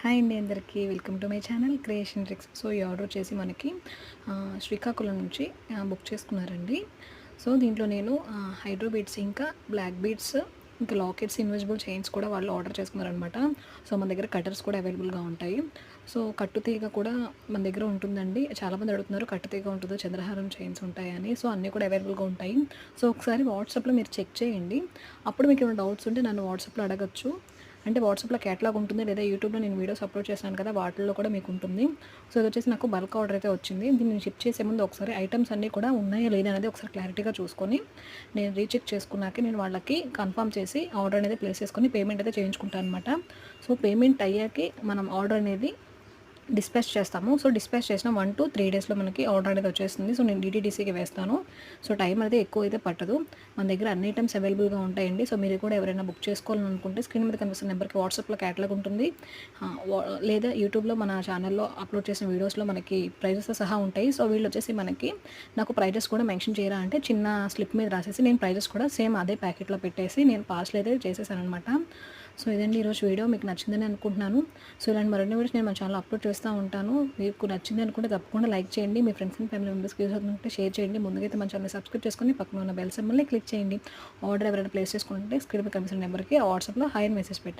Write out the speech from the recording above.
Hi అండి అందరికీ. Welcome to my channel creation tricks. So ఈ ఆర్డర్ వచ్చేసి మనకి శ్రీకాకుళం నుంచి బుక్ చేసుకున్నారండి. సో దీంట్లో నేను ఆ, హైడ్రో బీడ్స్ ఇంకా బ్లాక్ బీడ్స్ ఇంకా లాకెట్స్ ఇన్విజిబుల్ చైన్స్ కూడా వాళ్ళు ఆర్డర్ చేసుకున్నారనమాట సో మన దగ్గర కటర్స్ కూడా అవైలబుల్గా ఉంటాయి. సో కట్టు తీగ కూడా మన దగ్గర ఉంటుందండి. చాలామంది అడుగుతున్నారు కట్టు తీగ ఉంటుందో చంద్రహారం చైన్స్ ఉంటాయని. సో అన్నీ కూడా అవైలబుల్గా ఉంటాయి. సో ఒకసారి వాట్సాప్లో మీరు చెక్ చేయండి. అప్పుడు మీకు ఏమైనా డౌట్స్ ఉంటే నన్ను వాట్సాప్లో అడగచ్చు. అంటే వాట్సాప్లో క్యాట్లాగ్ ఉంటుంది లేదా యూట్యూబ్లో నేను వీడియోస్ అప్లోడ్ చేశాను కదా వాటిల్లో కూడా మీకు ఉంటుంది. సో ఇది వచ్చేసి నాకు బల్క్ ఆర్డర్ అయితే వచ్చింది. దీన్ని నేను షిప్ చేసే ముందు ఒకసారి ఐటమ్స్ అన్నీ కూడా ఉన్నాయా లేదా అనేది ఒకసారి క్లారిటీగా చూసుకొని నేను రీచెక్ చేసుకున్నాక నేను వాళ్ళకి కన్ఫర్మ్ చేసి ఆర్డర్ అనేది ప్లేస్ చేసుకొని పేమెంట్ అయితే చేయించుకుంటాను అనమాట సో పేమెంట్ అయ్యాకి మనం ఆర్డర్ అనేది డిస్పాచ్ చేస్తాము. సో డిస్పాచ్ చేసిన వన్ టు త్రీ డేస్లో మనకి ఆర్డర్ అనేది వచ్చేస్తుంది. సో నేను డిటీడీసీకి వేస్తాను. సో టైం అనేది ఎక్కువ అయితే పట్టదు. మన దగ్గర అన్ని ఐటమ్స్ అవైలబుల్గా ఉంటాయండి. సో మీరు కూడా ఎవరైనా బుక్ చేసుకోవాలని అనుకుంటే స్క్రీన్ మీద కనిపిస్తున్న నెంబర్కి వాట్సాప్లో క్యాటలాగ్ ఉంటుంది. లేదా యూట్యూబ్లో మన ఛానల్లో అప్లోడ్ చేసిన వీడియోస్లో మనకి ప్రైజెస్ సహా ఉంటాయి. సో వీళ్ళు వచ్చేసి మనకి నాకు ప్రైజెస్ కూడా మెన్షన్ చేయరా అంటే చిన్న స్లిప్ మీద రాసేసి నేను ప్రైజెస్ కూడా సేమ్ అదే ప్యాకెట్లో పెట్టేసి నేను పార్సల్ అయితే చేసేసాను అనమాట సో ఇదండి ఈరోజు వీడియో. మీకు నచ్చిందని అనుకుంటున్నాను. సో ఇలాంటి మరిన్ని వీడియోస్ నేను మన ఛానల్ అప్లోడ్ చేస్తూ ఉంటాను. మీకు నచ్చింది అనుకుంటే తప్పకుండా లైక్ చేయండి. మీ ఫ్రెండ్స్ అండ్ ఫ్యామిలీ మెంబర్స్కి యూస్ అవుతుంటే షేర్ చేయండి. ముందుకైతే మన ఛానల్ సబ్స్క్రైబ్ చేసుకొని పక్కన ఉన్న బెల్ సింబల్ని క్లిక్ చేయండి. ఆర్డర్ ఎవరైనా ప్లేస్ చేసుకుంటే స్క్రీన్ పై కనిపిస్తున్న నెంబర్కి వాట్సాప్లో హాయ్ మెసేజ్ పెట్టండి.